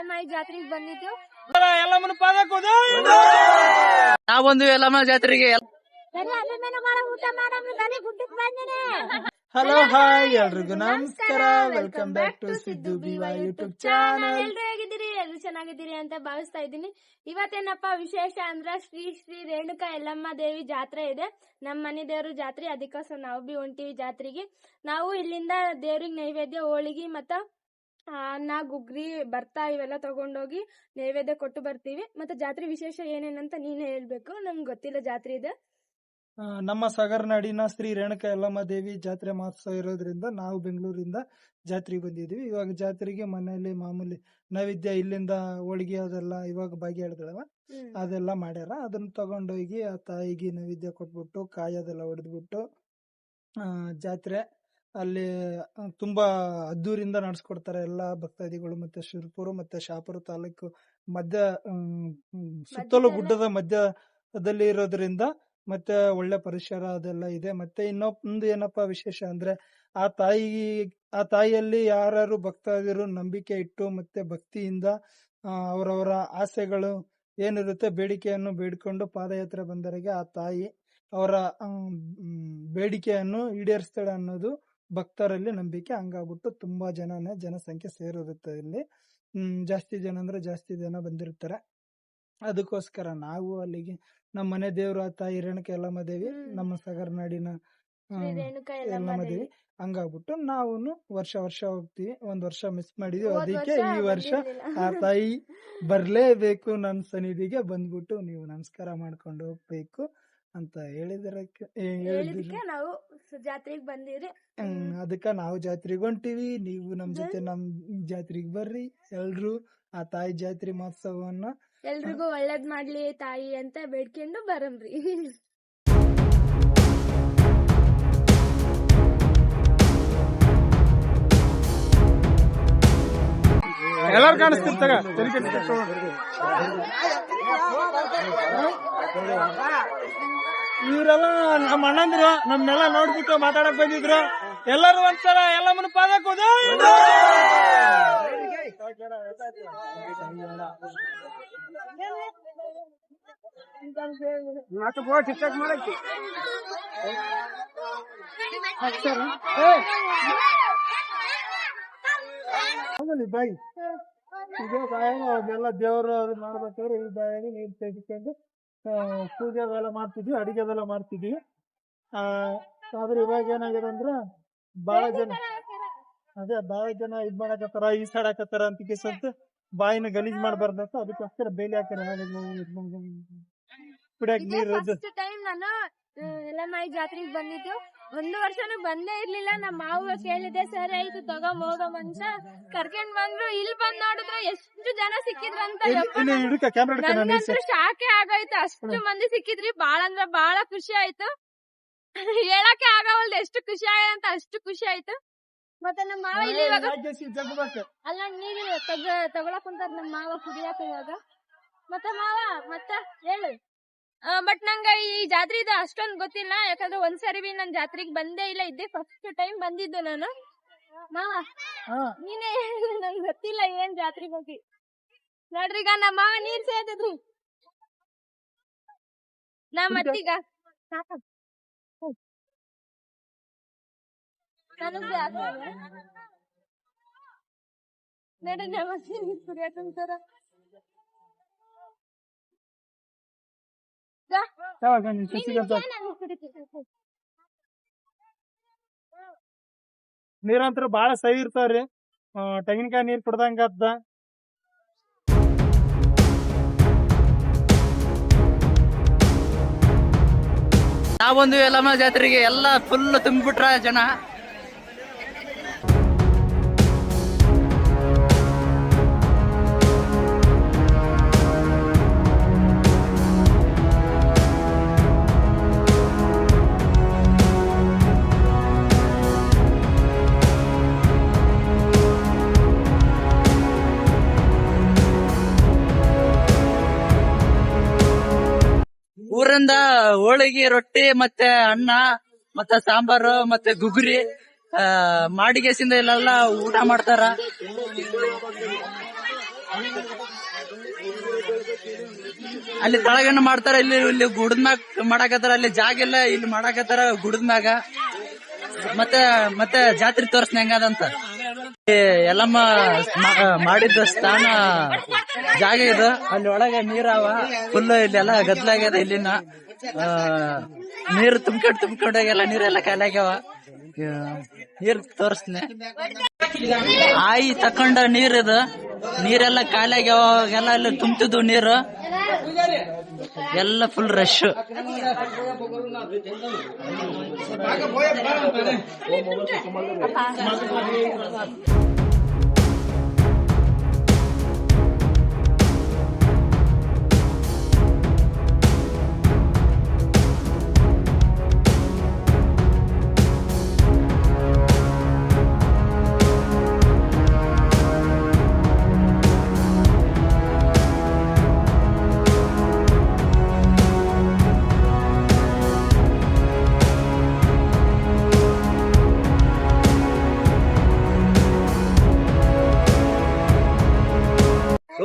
ಎಲ್ಲಮಾಯಿ ಜಾತ್ರೆಗೆ ಬಂದಿದ್ದು? ಎಲ್ಲಮ್ಮನ ಪಾದಕ್ಕೆ ಎಲ್ಲಮ್ಮ ಜಾತ್ರೆಗೆ ಮಾಡಂದ್ರೆ ನನಗೆ ಗುಡ್ಡಕ್ಕೆ ಬಂದಿನಿ. ಹಲೋ ಹಾಯ್ ಎಲ್ರಿಗೂ ನಮಸ್ಕಾರ. ವೆಲ್ಕಮ್ ಬ್ಯಾಕ್ ಟು ಸಿದ್ದು ಬಿವಾ ಯೂಟ್ಯೂಬ್ ಚಾನಲ್ ಎಲ್ರು ಹೇಗಿದ್ದೀರಿ? ಎಲ್ರು ಚೆನ್ನಾಗಿದ್ದೀರಿ ಅಂತ ಭಾವಿಸ್ತಾ ಇದ್ದೀನಿ. ಇವತ್ತೇನಪ್ಪ ವಿಶೇಷ ಅಂದ್ರ ಶ್ರೀ ಶ್ರೀ ರೇಣುಕಾ ಯಲ್ಲಮ್ಮ ದೇವಿ ಜಾತ್ರೆ ಇದೆ. ನಮ್ಮ ಮನೆ ದೇವ್ರ ಜಾತ್ರೆ. ಅದಕ್ಕೋಸ್ಕರ ನಾವು ಬಿ ಹೊಂಟಿವಿ ಜಾತ್ರೆಗೆ. ನಾವು ಇಲ್ಲಿಂದ ದೇವ್ರಿಗೆ ನೈವೇದ್ಯ ಹೋಳಿಗೆ ಮತ್ತ ಅನ್ನ ಗುಗ್ರಿ ಬರ್ತಾ ಇವೆಲ್ಲ ತಗೊಂಡೋಗಿ ನೈವೇದ್ಯ ಕೊಟ್ಟು ಬರ್ತೀವಿ. ಮತ್ತೆ ಜಾತ್ರೆ ವಿಶೇಷ ಏನೇನಂತ ನೀನೇ ಹೇಳ್ಬೇಕು? ನಂಗೆ ಗೊತ್ತಿಲ್ಲ ಜಾತ್ರೆ ಇದೆ. ನಮ್ಮ ಸಾಗರನಾಡಿನ ಶ್ರೀ ರೇಣುಕ ಯಲ್ಲಮ್ಮ ದೇವಿ ಜಾತ್ರೆ ಮಹೋತ್ಸವ ಇರೋದ್ರಿಂದ ನಾವು ಬೆಂಗಳೂರಿಂದ ಜಾತ್ರೆಗೆ ಬಂದಿದ್ದೀವಿ ಇವಾಗ ಜಾತ್ರೆಗೆ ಮನೆಯಲ್ಲಿ ಮಾಮೂಲಿ ನೈವೇದ್ಯ ಇಲ್ಲಿಂದ ಹೋಳಿಗೆ ಅದೆಲ್ಲ ಇವಾಗ ಬಾಗಿ ಹೇಳಿದ್ರಲ್ಲ. ಅದೆಲ್ಲ ಮಾಡ್ಯಾರ. ಅದನ್ನ ತಗೊಂಡೋಗಿ ಆ ತಾಯಿಗೆ ನೈವೇದ್ಯ ಕೊಟ್ಬಿಟ್ಟು ಕಾಯಿ ಅದೆಲ್ಲ ಹೊಡೆದ್ಬಿಟ್ಟು ಆ, ಜಾತ್ರೆ ಅಲ್ಲಿ ತುಂಬಾ ಅದ್ದೂರಿಂದ ನಡೆಸ್ಕೊಡ್ತಾರೆ ಎಲ್ಲಾ ಭಕ್ತಾದಿಗಳು ಮತ್ತೆ ಶಿರ್ಪುರು ಮತ್ತೆ ಶಾಪುರ ತಾಲೂಕು ಮಧ್ಯ ಸುತ್ತಲೂ ಗುಡ್ಡದ ಮಧ್ಯದಲ್ಲಿ ಇರೋದ್ರಿಂದ ಮತ್ತೆ ಒಳ್ಳೆ ಪರಿಸರ ಅದೆಲ್ಲ ಇದೆ. ಮತ್ತೆ ಇನ್ನೊಂದು ಏನಪ್ಪಾ ವಿಶೇಷ ಅಂದ್ರೆ ಆ ತಾಯಿ ಆ ತಾಯಿಯಲ್ಲಿ ಯಾರು ಭಕ್ತಾದಿರು ನಂಬಿಕೆ ಇಟ್ಟು ಮತ್ತೆ ಭಕ್ತಿಯಿಂದ ಅವರವರ ಆಸೆಗಳು ಏನಿರುತ್ತೆ ಬೇಡಿಕೆಯನ್ನು ಬೇಡಿಕೊಂಡು ಪಾದಯಾತ್ರೆ ಬಂದವರಿಗೆ ಆ ತಾಯಿ ಅವರ ಬೇಡಿಕೆಯನ್ನು ಈಡೇರಿಸ್ತಾಳೆ ಅನ್ನೋದು ಭಕ್ತರಲ್ಲಿ ನಂಬಿಕೆ ಹಂಗಾಗ್ಬಿಟ್ಟು ತುಂಬಾ ಜನನೇ ಜನಸಂಖ್ಯೆ ಸೇರಿರುತ್ತೆ ಇಲ್ಲಿ. ಹ್ಮ್ ಜಾಸ್ತಿ ಜನ ಅಂದ್ರೆ ಜಾಸ್ತಿ ಜನ ಬಂದಿರ್ತಾರೆ. ಅದಕ್ಕೋಸ್ಕರ ನಾವು ಅಲ್ಲಿಗೆ ನಮ್ಮ ಮನೆ ದೇವ್ರು ಆ ತಾಯಿ ರೇಣುಕಾ ಯಲ್ಲಮ್ಮ ದೇವಿ ನಮ್ಮ ಸಗರ್ನಾಡಿನ ಯಲ್ಲಮ್ಮ ಯಲ್ಲಮ್ಮ ದೇವಿ. ಹಂಗಾಗ್ಬಿಟ್ಟು ನಾವು ವರ್ಷ ವರ್ಷ ಹೋಗ್ತೀವಿ. ಒಂದ್ ವರ್ಷ ಮಿಸ್ ಮಾಡಿದೀವಿ ಅದಕ್ಕೆ ಈ ವರ್ಷ ಆ ತಾಯಿ ಬರ್ಲೇಬೇಕು ನನ್ನ ಸನ್ನಿಧಿಗೆ ಬಂದ್ಬಿಟ್ಟು ನೀವು ನಮಸ್ಕಾರ ಮಾಡ್ಕೊಂಡು ಹೋಗ್ಬೇಕು. ಅಂತ ಹೇಳಿದರಕ್ಕೆ ಹೇಳಿದಕ್ಕೆ ನಾವು ಜಾತ್ರೆಗೆ ಬಂದಿರಿ ಅದಕ್ಕ ನಾವು ಜಾತ್ರೆಗೆ ಹೊಂಟಿವಿ. ನೀವು ನಮ್ ಜೊತೆ ನಮ್ ಜಾತ್ರೆಗೆ ಬರ್ರಿ. ಎಲ್ರು ಆ ತಾಯಿ ಜಾತ್ರೆ ಮಹೋತ್ಸವವನ್ನ ಎಲ್ರಿಗೂ ಒಳ್ಳೇದ್ ಮಾಡ್ಲಿ ತಾಯಿ ಅಂತ ಬೇಡ್ಕೊಂಡು ಬರಂಬ್ರಿ ಎಲ್ಲಾರು ಕಾಣಿಸ್ತಿರ್ತಾಗ ಇವರೆಲ್ಲ ನಮ್ಮ ಅಣ್ಣಂದ್ರು ನಮ್ನೆಲ್ಲ ನೋಡ್ಬಿಟ್ಟು ಮಾತಾಡಕ್ ಬಂದಿದ್ರು. ಎಲ್ಲರೂ ಒಂದ್ಸಲ ಎಲ್ಲ ಪಾದಕ್ಕೆ ಹೋದ ಆಮೇಲೆ ಬಾಯಿ. ಇದೇ ಬಾಯಾಗ ಅದೆಲ್ಲ ದೇವರು ಅದು ಮಾಡ್ಬೇಕಾದ್ರೆ ಈ ಬಾಯಾಗ ನೀರು ತೆಗಿಕೊಂಡು ಆ, ಪೂಜೆ ಅದೆಲ್ಲ ಮಾಡ್ತಿದ್ವಿ ಅಡಿಗೆ ಅದೆಲ್ಲ ಮಾಡ್ತಿದ್ವಿ. ಆ, ಆದ್ರೆ ಇವಾಗ ಏನಾಗಿದೆ ಅಂದ್ರೆ ಬಹಳ ಜನ ಅದೇ ಬಹಳ ಜನ ಇದ್ ಮಾಡಕತ್ತಾರ ಈಸಾಡಕತ್ತಾರ ಅಂತ ಕೇಸಂತ ಬಾಯಿನ ಗಲೀಜ್ ಮಾಡ್ಬಾರ್ದಂತ ಅದಕ್ಕೋಸ್ಕರ ಬೇಲಿ ಹಾಕ್ಯಾರ. ಕುಡಿಯಕ್ ನೀರು ಎಲ್ಲ ಮೈ ಜಾತ್ರೆಗೆ ಬಂದಿದ್ದು. ಒಂದು ವರ್ಷಾನು ಬಂದೇ ಇರ್ಲಿಲ್ಲ. ನಮ್ಮ ಮಾವ ಕೇಳಿದೆ ಸರಿ ಆಯ್ತು ತಗೊಂಡ್ ಹೋಗೋ ಅಂತ. ಕರ್ಕೊಂಡ್ ಬಂದ್ರು. ಇಲ್ಲಿ ಬಂದ್ ನೋಡಿದ್ರೆ ಎಷ್ಟು ಜನ ಸಿಕ್ಕಿದ್ರು ಅಂತ ನನ್ಗಂತೂ ಶಾಕೆ ಆಗೋಯ್ತು. ಅಷ್ಟು ಮಂದಿ ಸಿಕ್ಕಿದ್ರಿ. ಬಾಳ ಅಂದ್ರ ಬಾಳ ಖುಷಿ ಆಯ್ತು. ಹೇಳಕ್ಕೆ ಆಗವಲ್ದು ಎಷ್ಟು ಖುಷಿ ಆಗಿದೆ ಅಂತ ಅಷ್ಟು ಖುಷಿ ಆಯ್ತು. ಮತ್ತೆ ನಮ್ಮ ಮಾವ ಇಲ್ಲಿ ಇವಾಗ ಅಲ್ಲ ನೀರು ತಗ ತಗೊಳಕ್ ಕುಂತಾರ ನಮ್ಮ ಮಾವ ಕುಡಿಯಕ ಇವಾಗ. ಮತ್ತೆ ಮಾವ ಮತ್ತೆ ಹೇಳು. ಬಟ್ ನಂಗ ಈ ಜಾತ್ರೆ ಇದು ಅಷ್ಟೊಂದ್ ಗೊತ್ತಿಲ್ಲ. ಯಾಕಂದ್ರೆ ಒಂದ್ಸರಿ ಬಿ ನನ್ ಜಾತ್ರೆಗ್ ಬಂದೇ ಇಲ್ಲ. ಇದ್ದೆ ಫಸ್ಟ್ ಟೈಮ್ ಬಂದಿದ್ದು ನಾನು. ಮಾವ ನೀನೇ ನಂಗ್ ಗೊತ್ತಿಲ್ಲ ಏನ್ ಜಾತ್ರೆ ಬಗ್ಗೆ. ನೋಡ್ರಿ ಈಗ ನಮ್ಮ ಮಾವ ನೀರ್ ಸೇದಿದ್ರು ನಾ ಮತ್ತೀಗ ಸಾಕ. ನನಗ್ ಬ್ಯಾಡ. ನಡಿ ನಮ್ಮ ನೀರ್ ಯಾವಾಗ ಬಹಳ ನೀನ್ ಕುಡಿತೀನಿ. ನೀರಂತ್ರ ಬಾಳ ಸೈ ಇರ್ತಾವ್ರಿ ತೆಂಗಿನಕಾಯಿ ನೀರ್ ಕುಡ್ದಂಗ ಅದ್ದ. ನಾವೊಂದು ಎಲ್ಲಮ್ಮ ಜಾತ್ರೆಗೆ ಎಲ್ಲ ಫುಲ್ ತುಂಬಿಬಿಟ್ರ ಜನ. ಊರಿಂದ ಹೋಳಿಗೆ, ರೊಟ್ಟಿ ಮತ್ತೆ ಅನ್ನ, ಮತ್ತೆ ಸಾಂಬಾರು, ಮತ್ತೆ ಗುಗುರಿ ಮಾಡಿಗೆಸಿಂದ ಇಲ್ಲೆಲ್ಲ ಊಟ ಮಾಡ್ತಾರ. ಅಲ್ಲಿ ತಳಗಣ್ಣ ಮಾಡ್ತಾರ, ಇಲ್ಲಿ ಇಲ್ಲಿ ಗುಡದ ಮ್ಯಾಗ ಮಾಡಾಕತ್ತಾರ, ಅಲ್ಲಿ ಜಾಗ ಇಲ್ಲ, ಇಲ್ಲಿ ಮಾಡಾಕತ್ತಾರ ಗುಡದ ಮ್ಯಾಗ. ಮತ್ತೆ ಮತ್ತೆ ಜಾತ್ರೆ ತೋರ್ಸ್ನ ಹೆಂಗದಂತ ಎಲ್ಲಮ್ಮ ಮಾಡಿದ್ದ ಮಾಡಿದ ಸ್ಥಾನ ಜಾಗ ಇದು. ಅಲ್ಲಿ ಒಳಗೆ ನೀರವ. ಫುಲ್ ಇಲ್ಲೆಲ್ಲ ಗದ್ಲಾಗ್ಯದ ಇಲ್ಲಿನ. ನೀರು ತುಂಬ್ಕೊಂಡ್ ನೀರ್ ನೀರೆಲ್ಲ ಖಾಲಿ ಆಗ್ಯಾವ. ನೀರ್ ತೋರಿಸ್ನೆ ಆಯಿ ತಕೊಂಡ ಇದು. ನೀರೆಲ್ಲ ಖಾಲಿ ಅಲ್ಲಿ ತುಂಬ್ತಿದ್ವು ನೀರು. ಎಲ್ಲ ಫುಲ್ ರಶ್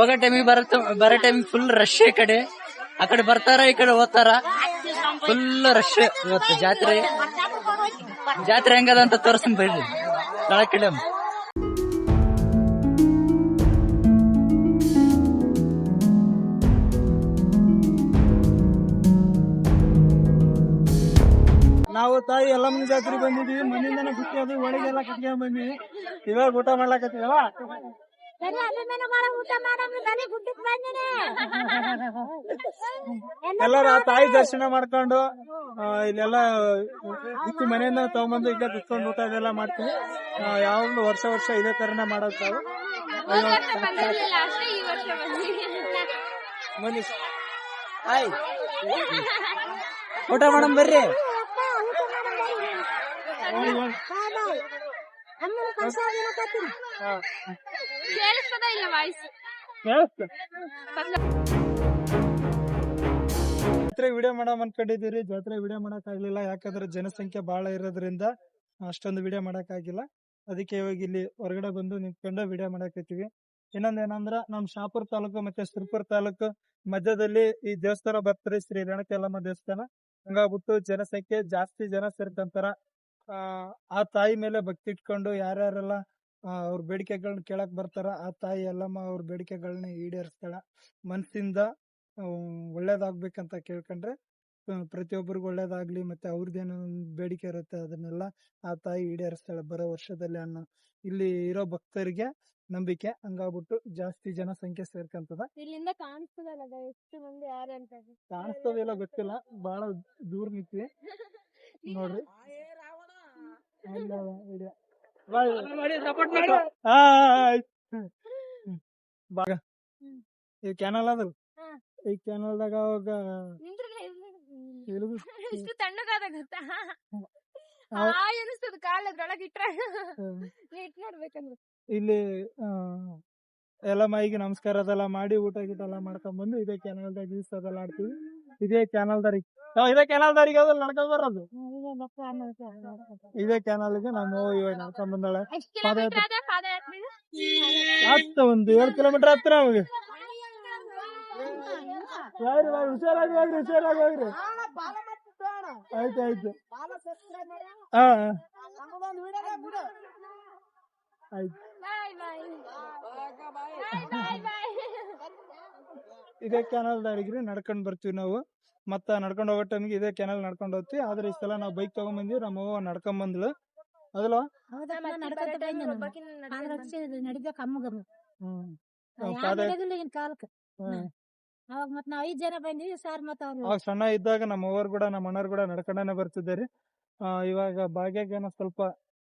ಹೋಗೋ ಟೈಮಿಗೆ ಬರತ್ತ, ಬರೋ ಟೈಮ್ ಫುಲ್ ರಶ್ ಈ ಕಡೆ. ಆ ಕಡೆ ಬರ್ತಾರ, ಈ ಕಡೆ ಓದ್ತಾರ ಫುಲ್ ರಶ್ ಇವತ್ತು ಜಾತ್ರೆ. ಜಾತ್ರೆ ಹೆಂಗದ ಅಂತ ತೋರಿಸ್ತೀನಿ ಬಿಡ್ರಿ. ಕಡೆ ನಾವು ತಾಯಿ ಎಲ್ಲಮ್ಮನ ಜಾತ್ರೆ ಬಂದಿದೀವಿ ಮನೆಯಿಂದನೇ ಕುಟ್ಟಿ ಅದು, ಒಳಗೆಲ್ಲ ಕಟ್ಕೊಂಡ್ ಬಂದ್ವಿ. ಇವಾಗ ಊಟ ಮಾಡ್ಲಾಕತ್ತೀವಲ್ಲ? ಎಲ್ಲಾರು ಎಲ್ಲರ ತಾಯಿ ದರ್ಶನ ಮಾಡ್ಕೊಂಡು ಆ, ಇಲ್ಲೆಲ್ಲ ಇತ್ತು ಮನೆಯಿಂದ ತಗೊಂಬಂದು ಈಗ ಕುತ್ಕೊಂಡು ಊಟ ಇದೆಲ್ಲ ಮಾಡ್ತೀವಿ. ಆ, ಯಾವಾಗ್ಲೂ ವರ್ಷ ವರ್ಷ ಇದೇ ತರನೇ ಮಾಡೋದು ತಾವು. ಹೋದ್ ವರ್ಷ ಬಂದಿರ್ಲಿಲ್ಲ ಅಷ್ಟೇ ಈ ವರ್ಷ ಬಂದಿದ್ದೀನಿ ಬನ್ನಿ. ಹಾಯ್. ಊಟ ಮಾಡಮ್ ಬರ್ರಿ. ಹಾ. ಕೇಳಿಸ್ತದ ಇಲ್ಲ ವಾಯ್ಸ್ ಕೇಳಿಸ್ತ? ಜಾತ್ರೆ ವಿಡಿಯೋ ಮಾಡಮ್ ಅನ್ಕೊಂಡಿದ್ದೀರಿ. ಜಾತ್ರೆ ವಿಡಿಯೋ ಮಾಡಕ್ ಆಗ್ಲಿಲ್ಲ. ಯಾಕಂದ್ರೆ ಜನಸಂಖ್ಯೆ ಬಹಳ ಇರೋದ್ರಿಂದ ಅಷ್ಟೊಂದು ವಿಡಿಯೋ ಮಾಡಕ್ ಆಗಿಲ್ಲ. ಅದಕ್ಕೆ ಇವಾಗ ಇಲ್ಲಿ ಹೊರಗಡೆ ಬಂದು ನಿಂತ್ಕೊಂಡು ವಿಡಿಯೋ ಮಾಡಕತ್ತೀವಿ ಇನ್ನೊಂದ್ ಏನಂದ್ರ ನಮ್ ಶಾಪುರ್ ತಾಲೂಕು ಮತ್ತೆ ಸುರ್ಪುರ್ ತಾಲೂಕು ಮಧ್ಯದಲ್ಲಿ ಈ ದೇವಸ್ಥಾನ ಬರ್ತಾರೆ ಶ್ರೀ ರೇಣುಕೆಲ್ಲಮ್ಮ ದೇವಸ್ಥಾನ. ಹಂಗಾಗ್ಬಿಟ್ಟು ಜನಸಂಖ್ಯೆ ಜಾಸ್ತಿ ಜನ ಸೇರ್ಕಂತಾರ. ಆ ತಾಯಿ ಮೇಲೆ ಭಕ್ತಿ ಇಟ್ಕೊಂಡು ಯಾರ್ಯಾರೆಲ್ಲ ಅವ್ರ ಬೇಡಿಕೆಗಳನ್ನ ಕೇಳಕ್ ಬರ್ತಾರ. ಆ ತಾಯಿ ಎಲ್ಲಮ್ಮ ಅವ್ರ ಬೇಡಿಕೆಗಳನ್ನ ಈಡೇರಿಸ್ತಾಳ. ಮನಸ್ಸಿಂದ ಒಳ್ಳೇದಾಗ್ಬೇಕಂತ ಕೇಳ್ಕೊಂಡ್ರೆ ಪ್ರತಿಯೊಬ್ಬರಿಗೂ ಒಳ್ಳೇದಾಗ್ಲಿ ಮತ್ತೆ ಅವ್ರದ್ದೇನೋ ಒಂದ್ ಬೇಡಿಕೆ ಇರುತ್ತೆ ಅದನ್ನೆಲ್ಲ ಆ ತಾಯಿ ಈಡೇರಿಸ್ತಾಳೆ ಬರೋ ವರ್ಷದಲ್ಲಿ ಅನ್ನೋ ಇಲ್ಲಿ ಇರೋ ಭಕ್ತರಿಗೆ ನಂಬಿಕೆ. ಹಂಗಾಗ್ಬಿಟ್ಟು ಜಾಸ್ತಿ ಜನಸಂಖ್ಯೆ ಸೇರ್ಕಂತದ. ಇಲ್ಲಿಂದ ಕಾಣಿಸ್ತದಲ್ಲ ಎಷ್ಟು ಮಂದಿ ಯಾರು ಅಂತ ಕಾಣಿಸ್ತದಿಲ್ಲ ಗೊತ್ತಿಲ್ಲ. ಬಹಳ ದೂರ ನಿಂತ್ವಿ. ನೋಡ್ರಿ. ಬಾಗ ಈ ಕ್ಯಾನಲ್ ದಾಗ ಹಾ. ಈ ಕ್ಯಾನಲ್ದಾಗ ಅವಾಗ ಇಷ್ಟು ತಣ್ಣಗಾದ ಗೊತ್ತಾ? ಹೌದ್. ಹಾಯ್ ಅನಿಸ್ತದ ಕಾಲ್ ಅದ್ರೊಳಗೆ ಇಟ್ರ. ಹ್ಮ್. ನೋಡ್ಬೇಕಂದ್ರೆ ಇಲ್ಲಿ ಎಲ್ಲ ಮೈಗೆ ನಮಸ್ಕಾರ ಅದೆಲ್ಲ ಮಾಡಿ ಊಟ ಗೀಟ ಎಲ್ಲ ಮಾಡ್ಕೊಂಡ್ ಬಂದು ಇದೇ ಕ್ಯಾನಲ್ದಾಗ ಈಸ್ ಅದೆಲ್ಲ ಆಡ್ತೀವಿ. ಇದೇ ಕ್ಯಾನಲ್ದಾರಿಗೆ ಇದೇ ಕ್ಯಾನಲ್ದಾರಿಗೆ ಅದ್ರಲ್ಲಿ ನಡ್ಕೊಂಡ್ ಬರೋದು. ಇದೇ ಕ್ಯಾನಲ್ಗೆ ನಾನು ಇವಾಗ ನಡ್ಕೊಂಡ್ ಬಂದಾಳೆ. ಹತ್ತ ಒಂದು ಏಳು ಕಿಲೋಮೀಟರ್ ಹತ್ತಿರ ನಮಗೆ. ಯಾರು ಹುಷಾರಾಗಿ ಹೋಗ್ರಿ ಹುಷಾರಾಗಿ ಹೋಗ್ರಿ. ಆಯ್ತು ಆಯ್ತು. ಹಾ. ಆಯ್ತು. ಇದೇ ಕ್ಯಾನಲ್ ದಾರಿಗ್ರಿ ನಡ್ಕೊಂಡ್ ಬರ್ತೀವಿ ನಾವು. ಮತ್ತೆ ನಡ್ಕೊಂಡ್ ಹೋಗೋ ಟೈಮ್ಗೆ ಇದೇ ಕ್ಯಾನಲ್ ನಡ್ಕೊಂಡ್ ಹೋಗ್ತೀವಿ. ಆದ್ರೆ ಈ ಸಲ ನಾವು ಬೈಕ್ ತಗೊಂಡ್ ಬಂದಿವಿ ನಮ್ಮ ಅವ್ವ ನಡ್ಕೊಂಡ್ ಬಂದ್ಳು ಅದಲ್ವಾ? ನಡಿಬೇಕ ಅಮ್ಮಗಮ್ಮ ಹ್ಮ್. ಯಾರ್ ಪಾದ ನಡೆಯೋದಿಲ್ಲ ಈಗಿನ ಕಾಲಕ್ಕೆ. ಹ್ಮ್. ಅವಾಗ ಮತ್ ನಾವ್ ಐದ್ ಜನ ಬಂದಿವಿ ಸರ್ ಮತ್ ಅವ್ರು. ಅವಾಗ ಸಣ್ಣ ಇದ್ದಾಗ ನಮ್ಮ ಅವ್ವರ್ ಕೂಡ ನಮ್ಮ ಅಣ್ಣರ್ ಕೂಡ ನಡ್ಕೊಂಡನೆ ಬರ್ತಿದ್ದಾರೆ. ಆ, ಇವಾಗ ಭಾಗ್ಯಗೇನೋ ಸ್ವಲ್ಪ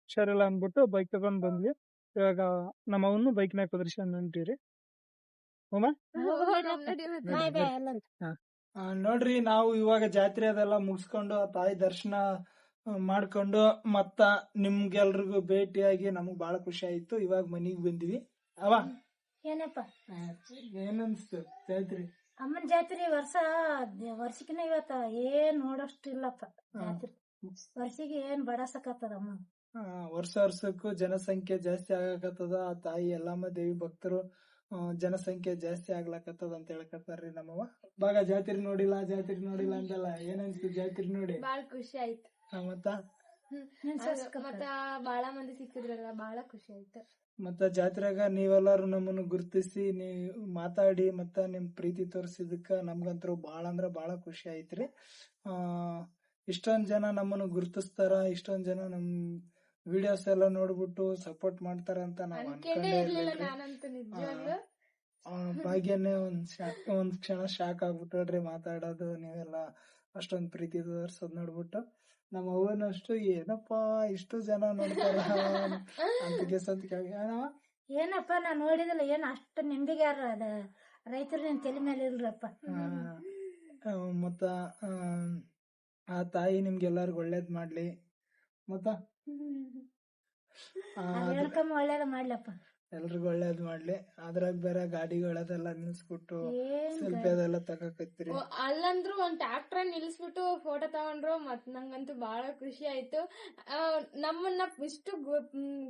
ಹುಷಾರಿಲ್ಲ ಅಂದ್ಬಿಟ್ಟು ಬೈಕ್ ತಗೊಂಡ್ ಬಂದ್ವಿ. ಇವಾಗ ನಮ್ಮ ಅವನು ಬೈಕ್ನಾಗ ನಾಗ ಬಾಯ್ ಎಲ್ಲರೂ ಆ, ನೋಡ್ರಿ ನಾವು ಇವಾಗ ಜಾತ್ರೆ ಅದೆಲ್ಲ ಮುಗಿಸ್ಕೊಂಡು ಆ ತಾಯಿ ದರ್ಶನ ಮಾಡ್ಕೊಂಡು ಮತ್ತ ನಿಮ್ಗೆಲ್ರಿಗೂ ಭೇಟಿಯಾಗಿ ನಮಗ್ ಬಹಳ ಖುಷಿ ಆಯ್ತು. ಇವಾಗ ಮನಿಗ್ ಬಂದಿವಿ. ಅವ? ಏನಪ್ಪ? ಏನ್ ಜಾತ್ರೆ? ಅಮ್ಮನ ಜಾತ್ರೆ ವರ್ಷ ವರ್ಷಕ್ಕಿನ ಇವತ್ತ ಏನ್ ನೋಡೋಷ್ಟು ಇಲ್ಲಪ್ಪ ಜಾತ್ರೆ. ವರ್ಷಿಗೆ ಏನ್ ಬಡಸಕತ್ತದ ಅಮ್ಮ. ಆ, ವರ್ಷ ವರ್ಷಕ್ಕೂ ಜನಸಂಖ್ಯೆ ಜಾಸ್ತಿ ಆಗಕತ್ತದ. ಆ ತಾಯಿ ಎಲ್ಲಮ್ಮ ದೇವಿ ಭಕ್ತರು ಜನಸಂಖ್ಯೆ ಜಾಸ್ತಿ ಆಗ್ಲಕತ್ತದ ಅಂತ ಹೇಳಕತ್ತಾರ್ರಿ ನಮ್ಮವ್ವ. ಬಾಗ ಜಾತ್ರೆ ನೋಡಿಲ್ಲ ಜಾತ್ರೆ ನೋಡಿಲ್ಲ ಅಂತಲ್ಲ ಏನನ್ಸ್ತು ಜಾತ್ರೆ ನೋಡಿ? ಬಾಳ ಖುಷಿ ಆಯ್ತು. ಮತ್ತ? ಮತ್ತ ಬಾಳ ಮಂದಿ ಸಿಕ್ಕಿದ್ರಲ್ಲ ಬಾಳ ಖುಷಿ ಆಯ್ತು. ಮತ್ತ ಜಾತ್ರೆಗ ನೀವೆಲ್ಲಾರು ನಮ್ಮನ್ನು ಗುರುತಿಸಿ ನೀವ್ ಮಾತಾಡಿ ಮತ್ತ ನಿಮ್ ಪ್ರೀತಿ ತೋರಿಸಿದಕ್ಕ ನಮ್ಗಂತೂ ಬಾಳ ಅಂದ್ರ ಬಾಳ ಖುಷಿ ಆಯ್ತ್ರಿ. ಆ ಇಷ್ಟೊಂದ್ ಜನ ನಮ್ಮನ್ನು ಗುರುತಿಸ್ತಾರ ಇಷ್ಟೊಂದ್ ಜನ ನಮ್ ವಿಡಿಯೋಸ್ ಎಲ್ಲ ನೋಡ್ಬಿಟ್ಟು ಸಪೋರ್ಟ್ ಮಾಡ್ತಾರೆ ಅಂತ ನಾವು ಅನ್ಕೊಂಡೇ ಇರ್ಲಿಲ್ಲ ಭಾಗ್ಯನೇ ಒಂದ್ ಶಾಕ್ ಒಂದ್ ಕ್ಷಣ ಶಾಕ್ ಆಗ್ಬಿಟ್ಟಳ್ರಿ ಮಾತಾಡೋದು ನೀವೆಲ್ಲ ಅಷ್ಟೊಂದ್ ಪ್ರೀತಿ ತೋರ್ಸೋದ್ ನೋಡ್ಬಿಟ್ಟು. ನಮ್ಮ ಅವ್ವನ ಅಷ್ಟು ಏನಪ್ಪಾ ಇಷ್ಟು ಜನ ನೋಡ್ತಾರ? ಅಂತ ಏನವ್ವ? ಏನಪ್ಪ ನಾ ನೋಡಿದಿಲ್ಲ ಏನ್ ಅಷ್ಟು ನಿಂಬಿಗ್ಯಾರ ಅದ? ರೈತರು ನಿನ್ ತಲೆ ಮೇಲೆ ಇಲ್ರಪ್ಪ. ಮತ್ತ ಆ ತಾಯಿ ನಿಮ್ಗೆಲ್ಲರಿಗೂ ಒಳ್ಳೇದ್ ಮಾಡ್ಲಿ. ಮತ್ತ? ಒಳ್ಳೇದ ಮಾಡ್ಲಪ್ಪ. ಎಲ್ರಿಗೂ ಒಳ್ಳೇದ್ ಮಾಡ್ಲಿ. ಅದ್ರಾಗ ಬೇರೆ ಗಾಡಿಗಳದೆಲ್ಲ ನಿಲ್ಸ್ಬಿಟ್ಟು ಸೆಲ್ಫಿ ಅದೆಲ್ಲ ಅಲ್ಲಂದ್ರು ಒಂದ್ ಟ್ರಾಕ್ಟರ್ ನಿಲ್ಸ್ಬಿಟ್ಟು ಫೋಟೋ ತಗೊಂಡ್ರು ಮತ್ ನಂಗಂತೂ ಬಹಳ ಖುಷಿ ಆಯ್ತು. ನಮ್ಮನ್ನ ಇಷ್ಟು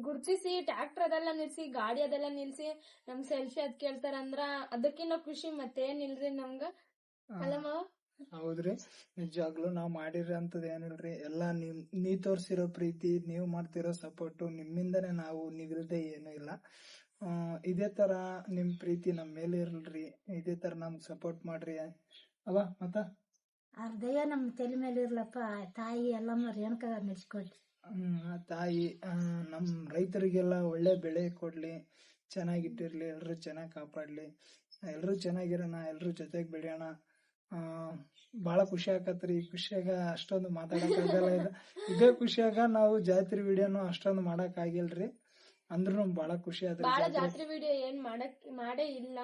ಗುರ್ತಿಸಿ ಟ್ರಾಕ್ಟರ್ ಅದೆಲ್ಲ ನಿಲ್ಸಿ ಗಾಡಿ ಅದೆಲ್ಲ ನಿಲ್ಸಿ ನಮ್ ಸೆಲ್ಫಿ ಅದ್ ಕೇಳ್ತಾರಂದ್ರ ಅದಕ್ಕಿನ್ನ ಖುಷಿ ಮತ್ತೇನಿಲ್ರಿ ನಮ್ಗ? ಅಲ್ಲಮ್ಮ ಹೌದ್ರಿ? ನಿಜಾಗ್ಲೂ ನಾವ್ ಮಾಡಿರಂತದ್ ಏನಿಲ್ರಿ? ಎಲ್ಲಾ ನಿಮ್ ನೀ ತೋರ್ಸಿರೋ ಪ್ರೀತಿ ನೀವ್ ಮಾಡ್ತಿರೋ ಸಪೋರ್ಟ್ ನಿಮ್ಮಿಂದನೇ ನಾವು ನಿಗಲ್ದೆ ಏನು ಇಲ್ಲ. ಆ, ಇದೇ ತರ ನಿಮ್ ಪ್ರೀತಿ ನಮ್ ಮೇಲೆ ಇರಲ್ರಿ. ಇದೇ ತರ ನಮ್ಗ್ ಸಪೋರ್ಟ್ ಮಾಡ್ರಿ. ಅವ ಮತ್ತ? ಅವ್ರ ದಯ ನಮ್ ತಲೆ ಮೇಲೆ ಇರ್ಲಪ್ಪ. ತಾಯಿ ಎಲ್ಲ ರೇಣುಕ ಹ್ಮ್ ಆ ತಾಯಿ ಆ, ನಮ್ ರೈತರಿಗೆಲ್ಲ ಒಳ್ಳೆ ಬೆಳೆ ಕೊಡ್ಲಿ. ಚೆನ್ನಾಗಿಟ್ಟಿರ್ಲಿ ಎಲ್ರು ಚೆನ್ನಾಗಿ ಕಾಪಾಡ್ಲಿ. ಎಲ್ರು ಚೆನ್ನಾಗಿರೋಣ ಎಲ್ರು ಜೊತೆಗ್ ಬೆಳೆಯೋಣ. ಬಹಳ ಖುಷಿ ಆಕತ್ರಿ. ಈ ಖುಷಿಯಾಗ ಅಷ್ಟೊಂದು ಮಾತಾಡಕ್ಕಾಗಲ್ಲ ಇದು ಇದೇ ಖುಷಿಯಾಗ ನಾವು ಜಾತ್ರೆ ವಿಡಿಯೋನು ಅಷ್ಟೊಂದು ಮಾಡಕ್ ಆಗಿಲ್ರಿ. ಅಂದ್ರೂ ಬಹಳ ಖುಷಿ ಆದ್ರೆ ಬಹಳ ಜಾತ್ರೆ. ವಿಡಿಯೋ ಏನ್ ಮಾಡಕ್ ಮಾಡೇ ಇಲ್ಲ.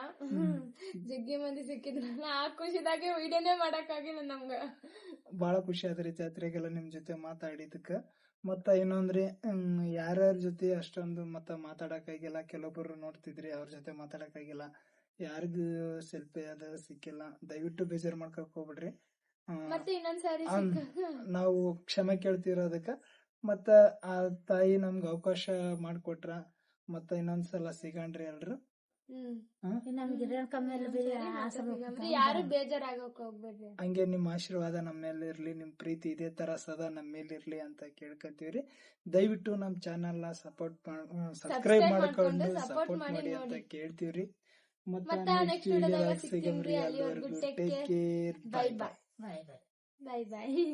ಜಗ್ಗಿ ಮಂದಿ ಸಿಕ್ಕಿದ್ರಲ್ಲ ಆ ಖುಷಿದಾಗೆ ವಿಡಿಯೋನೇ ಮಾಡಕ್ ಆಗಿಲ್ಲ ನಮ್ಗ. ಬಹಳ ಖುಷಿ ಆದ್ರಿ ಜಾತ್ರೆಗೆಲ್ಲ ನಿಮ್ ಜೊತೆ ಮಾತಾಡಿದಕ್ಕ ಮತ್ತ ಏನಂದ್ರೆ ಯಾರ್ಯಾರ ಜೊತೆ ಅಷ್ಟೊಂದು ಮತ್ತ ಮಾತಾಡಕ್ ಆಗಿಲ್ಲ. ಕೆಲವೊಬ್ರು ನೋಡ್ತಿದ್ರಿ ಅವ್ರ ಜೊತೆ ಮಾತಾಡಕ್ ಆಗಿಲ್ಲ. ಯಾರಿಗೂ ಸೆಲ್ಫಿ ಅದ ಸಿಕ್ಕಿಲ್ಲ. ದಯವಿಟ್ಟು ಬೇಜಾರು ಮಾಡ್ಕೊಕ್ ಹೋಗ್ಬಿಡ್ರಿ. ನಾವು ಕ್ಷಮೆ ಕೇಳ್ತಿರೋದಕ್ಕ. ಮತ್ತ ಆ ತಾಯಿ ನಮ್ಗ ಅವಕಾಶ ಮಾಡ್ಕೊಟ್ರ. ಮತ್ತ ಇನ್ನೊಂದ್ಸಲ ಸಿಗಣ್ರಿ ಎಲ್ರು. ಹಂಗೆ ನಿಮ್ ಆಶೀರ್ವಾದ ನಮ್ಮ ಮೇಲೆ ಇರ್ಲಿ ನಿಮ್ ಪ್ರೀತಿ ಇದೇ ತರ ಸದಾ ನಮ್ಮ ಮೇಲೆ ಇರ್ಲಿ ಅಂತ ಕೇಳ್ಕೊಂತೀವ್ರಿ. ದಯವಿಟ್ಟು ನಮ್ ಚಾನೆಲ್ನ ಸಪೋರ್ಟ್ ಸಬ್ಸ್ಕ್ರೈಬ್ ಮಾಡ್ಕೊಂಡು ಸಪೋರ್ಟ್ ಮಾಡಿ ಅಂತ. ಕೇಳ್ತೀವ್ರಿ. ಮತ್ತ ಮತ್ತೆ next ನೆಕ್ಸ್ಟ್ video ದಾಗ ವಿಡಿಯೋದಾಗ ಸಿಗ್ತೀನ್ರಿ. ಸಿಗಮ್ರಿ ಅಲ್ಲಿವರ್ಗು ಅಲ್ಲಿವರೆಗೂ take take care. Care bye bye bye bye bye bye bye